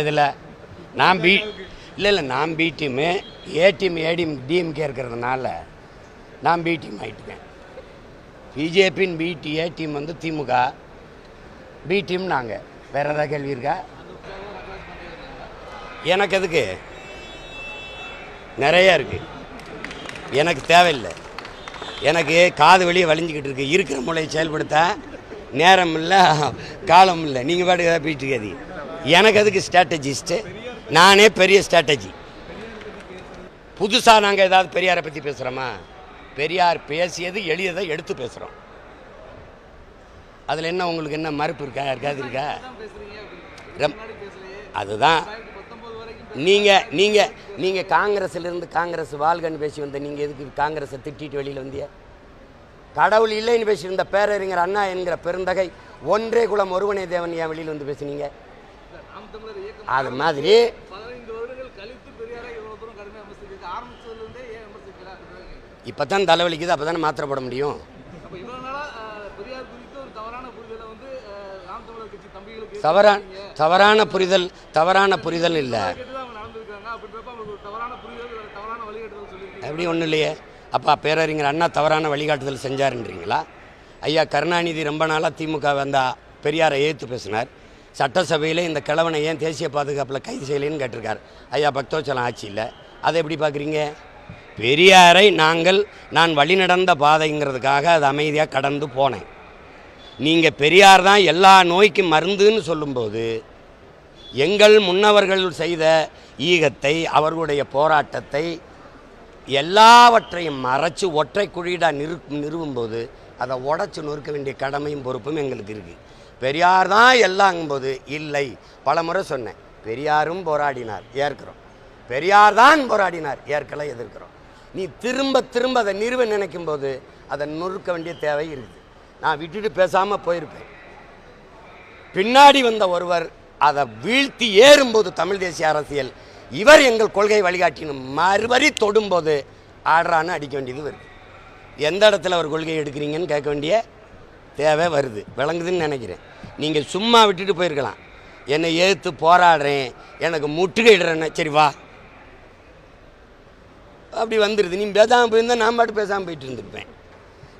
எதில்? நான் பி இல்லை இல்லை நான் B team A team A team DMK இருக்கிறதுனால நான் பி டீம் ஆகிட்டுக்கேன் பிஜேபியின் பி டி ஏ டீம் வந்து திமுக. பி டீம் நாங்கள் வேற ஏதாவது கேள்வி இருக்கா? எனக்கு எதுக்கு? நிறையா இருக்குது எனக்கு தேவையில்லை. எனக்கு காது வெளியே வலிஞ்சிக்கிட்டு இருக்குது இருக்கிற முறையை செயல்படுத்த நேரம் இல்லை காலம் இல்லை. நீங்கள் பாட்டுக்கு ஏதாவது போயிட்டு எனக்கு அதுக்கு ஸ்ட்ராட்டஜிஸ்ட்டு நானே பெரிய ஸ்ட்ராட்டஜி புதுசாக நாங்கள் ஏதாவது பெரியாரை பற்றி பேசுகிறோமா பெரியார் பேசியது எளியதை எடுத்து பேசுகிறோம் அதில் என்ன உங்களுக்கு என்ன மறுப்பு இருக்கா? இருக்காது இருக்கா? ரம் அதுதான். நீங்கள் நீங்கள் நீங்கள் காங்கிரஸ்லேருந்து காங்கிரஸ் வாழ்கன்னு பேசி வந்த நீங்கள் எதுக்கு காங்கிரஸை திட்டிட்டு வெளியில் வந்திய? கடவுள் இல்லைன்னு பேசியிருந்த பேரறிஞர் அண்ணா என்கிற பெருந்தகை ஒன்றே குலம் ஒருவனே தேவன் ஏன் வெளியில் வந்து பேசுனீங்க? அது மாதிரி இப்போ தான் தலைவலிக்குது அப்போ தானே மாத்திரை போட முடியும். தவறான தவறான புரிதல் தவறான புரிதல் இல்லை. அப்படி ஒன்றும் இல்லையே? அப்பா பேரறிஞர் அண்ணா தவறான வழிகாட்டுதல் செஞ்சாருன்றீங்களா? ஐயா கருணாநிதி ரொம்ப நாளாக திமுக வந்தா பெரியாரை ஏற்று பேசினார். சட்டசபையில் இந்த கிழவனை ஏன் தேசிய பாதுகாப்பில் கைது செய்யலைன்னு கேட்டிருக்கார். ஐயா பக்தோச்சலம் ஆட்சியில் அதை எப்படி பார்க்குறீங்க? பெரியாரை நாங்கள் நான் வழிநடந்த பாதைங்கிறதுக்காக அது அமைதியாக கடந்து போனேன். நீங்கள் பெரியார் தான் எல்லா நோய்க்கும் மருந்துன்னு சொல்லும்போது எங்கள் முன்னவர்கள் செய்த ஈகத்தை அவர்களுடைய போராட்டத்தை எல்லாவற்றையும் மறைச்சு ஒற்றை குழியிடாக நிறு நிறுவும்போது அதை உடச்சி நொறுக்க வேண்டிய கடமையும் பொறுப்பும் எங்களுக்கு இருக்குது பெரியார் தான் எல்லாங்கும்போது இல்லை. பல முறை சொன்னேன் பெரியாரும் போராடினார் ஏற்கிறோம். பெரியார் தான் போராடினார் ஏற்கலை எதிர்க்கிறோம். நீ திரும்ப திரும்ப அதை நிறுவ நினைக்கும் போது அதை நொறுக்க வேண்டிய தேவை இருக்குது. நான் விட்டுட்டு பேசாமல் போயிருப்பேன். பின்னாடி வந்த ஒருவர் அதை வீழ்த்தி ஏறும்போது தமிழ் தேசிய அரசியல் இவர் எங்கள் கொள்கை வழிகாட்டின்னு மறுபடி தொடும்போது ஆடுறான்னு அடிக்க வேண்டியது வருது. எந்த இடத்துல ஒரு கொள்கை எடுக்கிறீங்கன்னு கேட்க வேண்டிய தேவை வருது. விளங்குதுன்னு நினைக்கிறேன். நீங்கள் சும்மா விட்டுட்டு போயிருக்கலாம். என்னை ஏற்று போராடுறேன் எனக்கு முற்றுகையிடுறேன்னு சரி வா. அப்படி வந்துடுது நீ பேசாமல் போயிருந்தா நான் பாட்டு பேசாமல் போயிட்டு இருந்திருப்பேன்.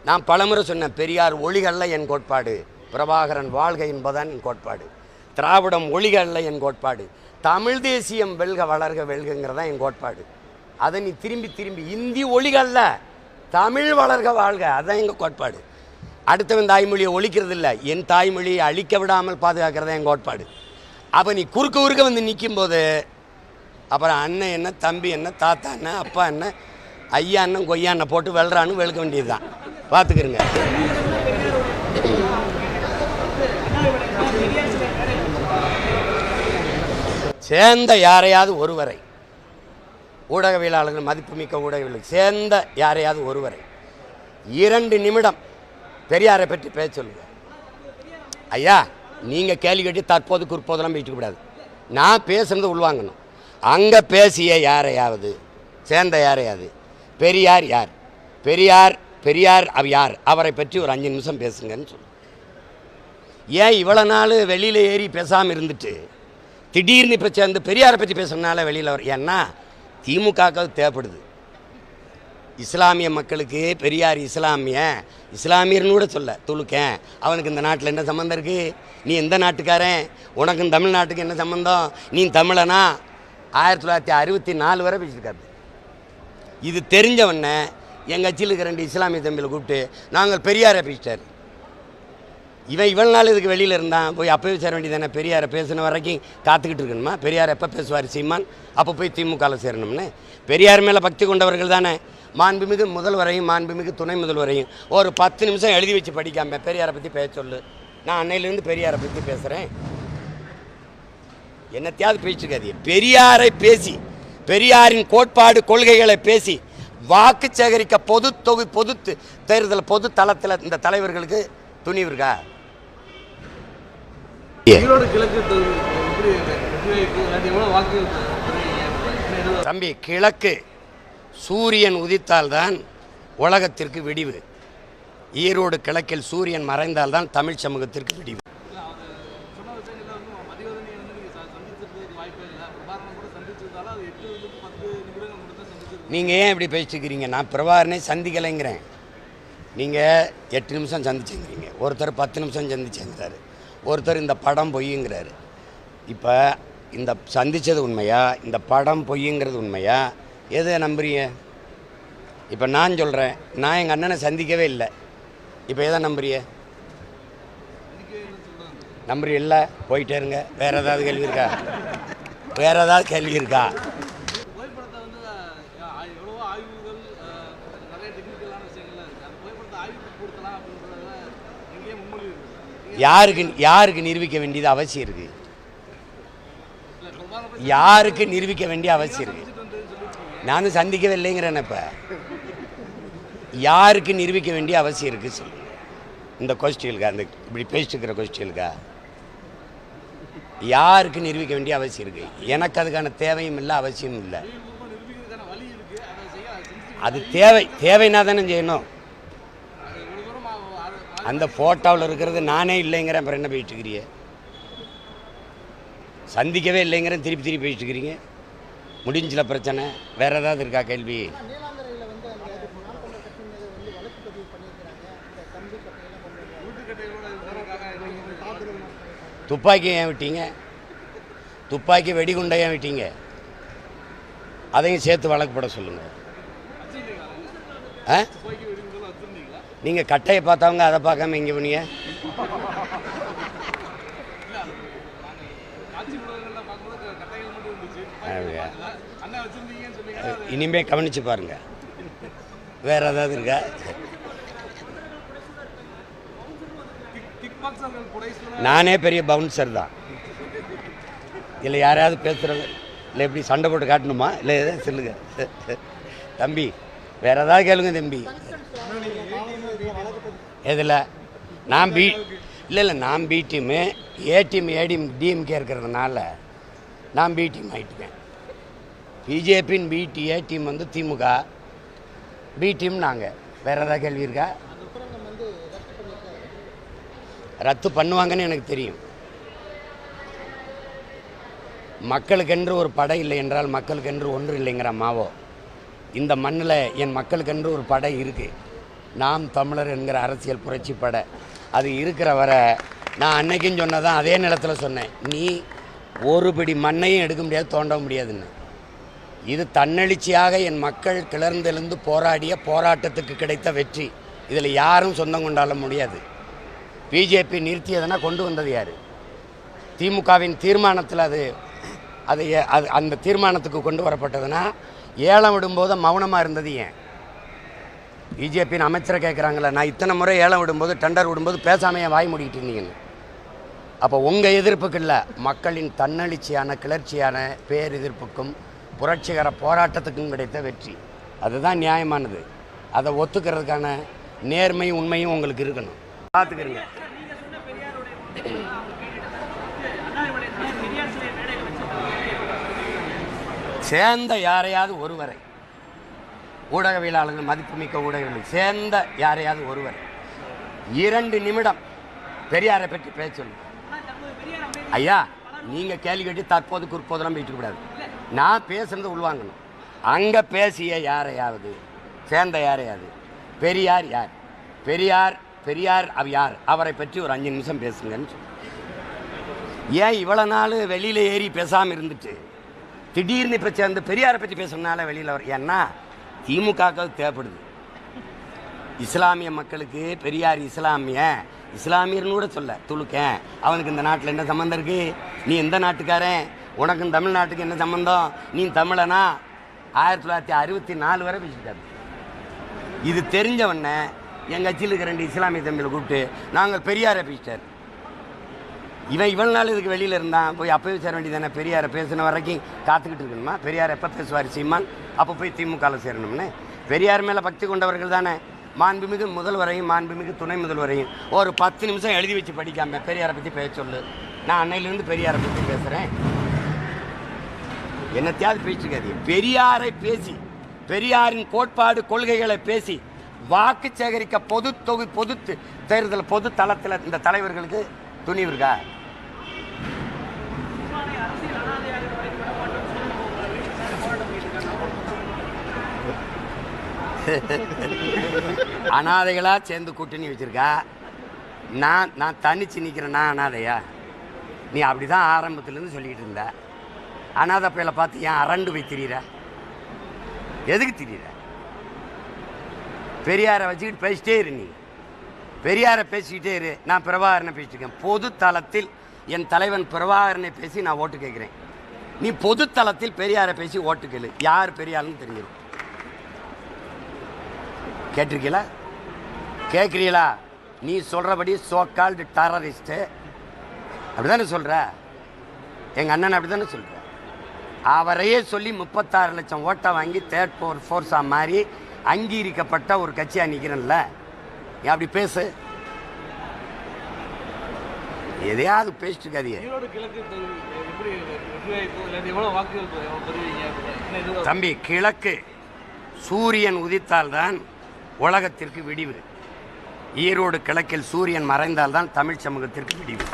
நான் பலமுறை சொன்னேன் பெரியார் ஒளிகள்ல என் கோட்பாடு. பிரபாகரன் வாழ்க என்பதான் என் கோட்பாடு. திராவிடம் ஒளிகள்ல என் கோட்பாடு. தமிழ் தேசியம் வெல்க வளர்க வெல்கங்கிறதா என் கோட்பாடு. அதை நீ திரும்பி திரும்பி இந்தி ஒளிகள்ல தமிழ் வளர்க வாழ்க அதான் எங்கள் கோட்பாடு. அடுத்தவன் தாய்மொழியை ஒழிக்கிறது இல்லை என் தாய்மொழியை அழிக்க விடாமல் பாதுகாக்கிறதா என் கோட்பாடு. அப்போ நீ குறுக்க குறுக்க வந்து நிற்கும் போது அப்புறம் அண்ணன் என்ன தம்பி என்ன தாத்தா என்ன அப்பா என்ன ஐயா அண்ணன் கொய்யா அண்ணன் போட்டு வெள்றான்னு வெளுக்க வேண்டியது தான் பார்த்துக்கிறங்க சேர்ந்த யாரையாவது ஒருவரை ஊடகவியலாளர்கள் மதிப்புமிக்க ஊடகவியலாளர்கள் சேர்ந்த யாரையாவது ஒருவரை இரண்டு நிமிடம் பெரியாரை பற்றி பேச சொல்லுங்க. ஐயா நீங்கள் கேள்வி கேட்டு தற்போது குற்போதெல்லாம் போயிட்டு கூடாது. நான் பேசுனது உள்வாங்கணும். அங்கே பேசிய யாரையாவது சேர்ந்த யாரையாவது பெரியார் யார்? பெரியார் பெரியார் அவ யார்? அவரை பற்றி ஒரு அஞ்சு நிமிஷம் பேசுங்கன்னு சொல்லு. ஏன் இவ்வளோ நாள் வெளியில் ஏறி பேசாமல் இருந்துட்டு திடீர்னு இப்போ சேர்ந்து பெரியாரை பற்றி பேசுறதுனால வெளியில் வர ஏன்னா திமுகவுக்கு அது தேவைப்படுது. இஸ்லாமிய மக்களுக்கு பெரியார் இஸ்லாமிய இஸ்லாமியர்னு கூட சொல்ல துளுக்கேன் அவனுக்கு இந்த நாட்டில் என்ன சம்மந்தம் இருக்குது நீ எந்த நாட்டுக்காரன்? உனக்கும் தமிழ்நாட்டுக்கு என்ன சம்மந்தம் நீ தமிழனா? ஆயிரத்தி தொள்ளாயிரத்தி அறுபத்தி நாலு வரை பேசியிருக்காரு. இது தெரிஞ்சவொடனே எங்கள் கட்சியில் இருக்கிற ரெண்டு இஸ்லாமிய தம்பியில் கூப்பிட்டு நாங்கள் பெரியாரை பேசிட்டார். இவன் இவ்வளோ நாள் இதுக்கு வெளியில் இருந்தான். போய் அப்போவே சேர வேண்டியதானே பெரியாரை பேசின வரைக்கும் காத்துக்கிட்டு இருக்கணுமா? பெரியார் எப்போ பேசுவார் சீமான்? அப்போ போய் திமுகவில் சேரணும்னு. பெரியார் மேலே பக்தி கொண்டவர்கள் தானே? மாண்புமிகு முதல்வரையும் மாண்புமிகு துணை முதல்வரையும் ஒரு பத்து நிமிஷம் எழுதி வச்சு படிக்காம பெரியாரை பற்றி பேச சொல்லு. நான் அன்னையிலேருந்து பெரியாரை பற்றி பேசுகிறேன் என்னத்தையாவது பேசிக்காதீங்க. பெரியாரை பேசி பெரியாரின் கோட்பாடு கொள்கைகளை பேசி வாக்கு சேகரிக்க பொது தொகு பொது தேர்தல் பொது தளத்தில் இந்த தலைவர்களுக்கு துணிவு இருக்கா? தம்பி கிழக்கு. சூரியன் உதித்தால்தான் உலகத்திற்கு விடிவு. ஈரோடு கிழக்கில் சூரியன் மறைந்தால்தான் தமிழ் சமூகத்திற்கு விடிவு. நீங்கள் ஏன் இப்படி பேசிட்டுக்கிறீங்க நான் பிரபாகரனை சந்திக்கலைங்கிறேன். நீங்கள் எட்டு நிமிஷம் சந்திச்சுங்கிறீங்க. ஒருத்தர் பத்து நிமிஷம் சந்திச்சேங்கிறாரு. ஒருத்தர் இந்த படம் பொய்யுங்கிறாரு. இப்போ இந்த சந்தித்தது உண்மையா? இந்த படம் பொய்யுங்கிறது உண்மையா? எதை நம்புறீங்க? இப்போ நான் சொல்கிறேன் நான் எங்கள் அண்ணனை சந்திக்கவே இல்லை. இப்போ எதை நம்புறிய நம்புறி இல்லை போயிட்டே இருங்க. வேறு ஏதாவது கேள்வி இருக்கா? வேறு ஏதாவது கேள்வி இருக்கா? யாருக்கு யாருக்கு நிரூபிக்க வேண்டியது அவசியம் இருக்குது யாருக்கு நிரூபிக்க வேண்டிய அவசியம் இருக்குது நானும் சந்திக்கவே இல்லைங்கிறேன் இப்போ. யாருக்கு நிரூபிக்க வேண்டிய அவசியம் இருக்குது சொல்லு. இந்த கொஸ்டியலுக்கா அந்த இப்படி பேசிட்டுக்கிற இருக்கிற யாருக்கு நிரூபிக்க வேண்டிய அவசியம் இருக்குது எனக்கு அதுக்கான தேவையும் இல்லை அவசியமும் இல்லை. அது தேவை தேவைன்னா தானே செய்யணும். அந்த ஃபோட்டோவில் இருக்கிறது நானே இல்லைங்கிறேன் அப்புறம் என்ன போயிட்டு இருக்கிறீங்க? சந்திக்கவே இல்லைங்கிறேன் திருப்பி திருப்பி பேசிட்டுக்கிறீங்க இருக்கிறீங்க. முடிஞ்சில பிரச்சனை. வேற ஏதாவது இருக்கா கேள்வி? துப்பாக்கி ஏன் விட்டீங்க? துப்பாக்கி வெடிகுண்டை ஏன் விட்டீங்க? அதையும் சேர்த்து வழக்குப்பட சொல்லுங்கள் ஆ? நீங்கள் கட்டையை பார்த்தவங்க அதை பார்க்காம இங்கே பண்ணீங்க இனிமே கவனிச்சு பாருங்க. வேற ஏதாவது இருக்கா? நானே பெரிய பவுன்சர் தான். இல்லை யாரையாவது பேசுகிறது இல்லை எப்படி சண்டை போட்டு காட்டணுமா? இல்லை எதாவது சொல்லுங்க. தம்பி வேற ஏதாவது கேளுங்க தம்பி. எதில்? நான் பி இல்லை இல்லை நான் B team A team A DMK இருக்கிறதுனால நான் பி டீம் ஆகிட்டுக்கேன் பிஜேபியின் பி டி ஏ டீம் வந்து திமுக. பி டீம் நாங்கள் வேறு ஏதாவது கேள்வி இருக்கா? ரத்து ரத்து பண்ணுவாங்கன்னு எனக்கு தெரியும். மக்களுக்கென்று ஒரு படை இல்லை என்றால் மக்களுக்கென்று ஒன்று இல்லைங்கிற மாவோ? இந்த மண்ணில் என் மக்களுக்கென்று ஒரு படை இருக்குது நாம் தமிழர் என்கிற அரசியல் புரட்சி படை. அது இருக்கிற வரை நான் அன்னைக்கும் சொன்னதான் அதே நிலத்தில் சொன்னேன். நீ ஒரு பிடி மண்ணையும் எடுக்க முடியாது தோண்ட முடியாதுன்னு. இது தன்னெழுச்சியாக என் மக்கள் கிளர்ந்தெழுந்து போராடிய போராட்டத்துக்கு கிடைத்த வெற்றி. இதில் யாரும் சொந்தம் கொண்டாட முடியாது. பிஜேபி நிறுத்தியதுன்னா கொண்டு வந்தது யார்? திமுகவின் தீர்மானத்தில் அது அது ஏ- அது அந்த தீர்மானத்துக்கு கொண்டு வரப்பட்டதுன்னா ஏலம் விடும்போது மௌனமாக இருந்தது ஏன்? பிஜேபியின் அமைச்சரை கேட்குறாங்களே நான் இத்தனை முறை ஏலம் விடும்போது டெண்டர் விடும்போது பேசாமையே வாய் மூடிக்கிட்டு இருந்தீங்கன்னு. அப்போ உங்கள் எதிர்ப்புக்கு இல்லை மக்களின் தன்னெழுச்சியான கிளர்ச்சியான பேரெதிர்ப்புக்கும் புரட்சிகர போராட்டத்துக்கும் கிடைத்த வெற்றி. அதுதான் நியாயமானது. அதை ஒத்துக்கிறதுக்கான நேர்மையும் உண்மையும் உங்களுக்கு இருக்கணும். பார்த்துக்கிறீங்க. சேர்ந்த யாரையாவது ஒருவரை. ஊடகவியலாளர்கள் மதிப்புமிக்க ஊடகங்கள் சேர்ந்த யாரையாவது ஒருவர். இரண்டு நிமிடம் பெரியாரை பற்றி பேச சொல்லுங்க ஐயா நீங்கள் கேள்வி கேட்டு தற்போது குற்போதெல்லாம் போயிட்டு கூடாது. நான் பேசுனது உள்வாங்கணும். அங்கே பேசிய யாரையாவது? சேர்ந்த யாரையாவது? பெரியார் யார்? பெரியார் பெரியார் அவ யார்? அவரை பற்றி ஒரு அஞ்சு நிமிஷம் பேசுங்கன்னு சொல்லு ஏன் இவ்வளோ நாள் வெளியில் ஏறி பேசாமல் இருந்துட்டு? திடீர்னு இப்போ சேர்ந்து பெரியாரை பற்றி பேசுறதுனால வெளியில் வர ஏன்னா திமுகவுக்கு தேவைப்படுது. இஸ்லாமிய மக்களுக்கு பெரியார் இஸ்லாமிய இஸ்லாமியர்னு கூட சொல்ல துளுக்கேன் அவனுக்கு இந்த நாட்டில் என்ன சம்மந்தம் இருக்குது நீ எந்த நாட்டுக்காரன்? உனக்கும் தமிழ்நாட்டுக்கு என்ன சம்மந்தம் நீ தமிழனா? ஆயிரத்தி தொள்ளாயிரத்தி அறுபத்தி நாலு வரை பேசிட்டாரு. இது தெரிஞ்சவொடனே எங்கள் கட்சியில் இருக்கிற ரெண்டு இஸ்லாமிய தம்பியில் கூப்பிட்டு நாங்கள் பெரியாரை பேசிட்டார். இவன் இவ்வளோ நாள் இதுக்கு வெளியில் இருந்தான். போய் அப்போ சேர வேண்டியதானே பெரியாரை பேசின வரைக்கும் காத்துக்கிட்டு இருக்கணுமா? பெரியார் எப்போ பேசுவார் சீமான்? அப்போ போய் திமுகவில் சேரணும்னு. பெரியார் மேலே பக்தி கொண்டவர்கள் தானே. மாண்புமிகு முதல்வரையும் மாண்புமிகு துணை முதல்வரையும் ஒரு பத்து நிமிஷம் எழுதி வச்சு படிக்காம பெரியாரை பற்றி பேச சொல்லு. நான் அன்னையிலேருந்து பெரியாரை பற்றி பேசுகிறேன் என்னத்தையாவது பேசிருக்காது பெரியாரை பேசி பெரியாரின் கோட்பாடு கொள்கைகளை பேசி வாக்கு சேகரிக்க பொது தொகு பொது தேர்தல் பொது தளத்தில் இந்த தலைவர்களுக்கு துணிவு இருக்கா அனாதைகளாக சேர்ந்து கூட்டணி வச்சிருக்கா? நான் நான் தனிச்சு நிற்கிறேன் நான் அனாதையா? நீ அப்படி தான் ஆரம்பத்துலேருந்து சொல்லிக்கிட்டு இருந்த. அனாதை பையில பார்த்து ஏன் அரண்டு போய் திரியிற? எதுக்கு திரியிற? பெரியாரை வச்சுக்கிட்டு பேசிட்டே இரு நீ. பெரியாரை பேசிக்கிட்டே இரு. நான் பிரபாகரனை பேசிட்டு இருக்கேன். பொது தளத்தில் என் தலைவன் பிரபாகரனை பேசி நான் ஓட்டு கேட்குறேன். நீ பொது தளத்தில் பெரியாரை பேசி ஓட்டு கேளு. யார் பெரியாருன்னு தெரிஞ்சிடும் கேட்டிருக்கீங்களா? கேட்குறீங்களா? நீ சொல்கிறபடி சோக்கால்டு டெரரிஸ்ட்டு அப்படி தானே சொல்கிற எங்கள் அண்ணன் அப்படி தானே சொல்கிற அவரையே சொல்லி முப்பத்தாறு லட்சம் ஓட்டை வாங்கி தேர்ட் ஃபோர் ஃபோர்ஸாக மாறி அங்கீகரிக்கப்பட்ட ஒரு கட்சியாக நிற்கிறேன்ல நீ அப்படி பேசு? எதையாவது பேசிட்டு இருக்காதியே தம்பி கிழக்கு சூரியன் உதித்தால்தான் உலகத்திற்கு விடிவு. ஈரோடு கிழக்கில் சூரியன் மறைந்தால்தான் தமிழ் சமூகத்திற்கு விடிவு.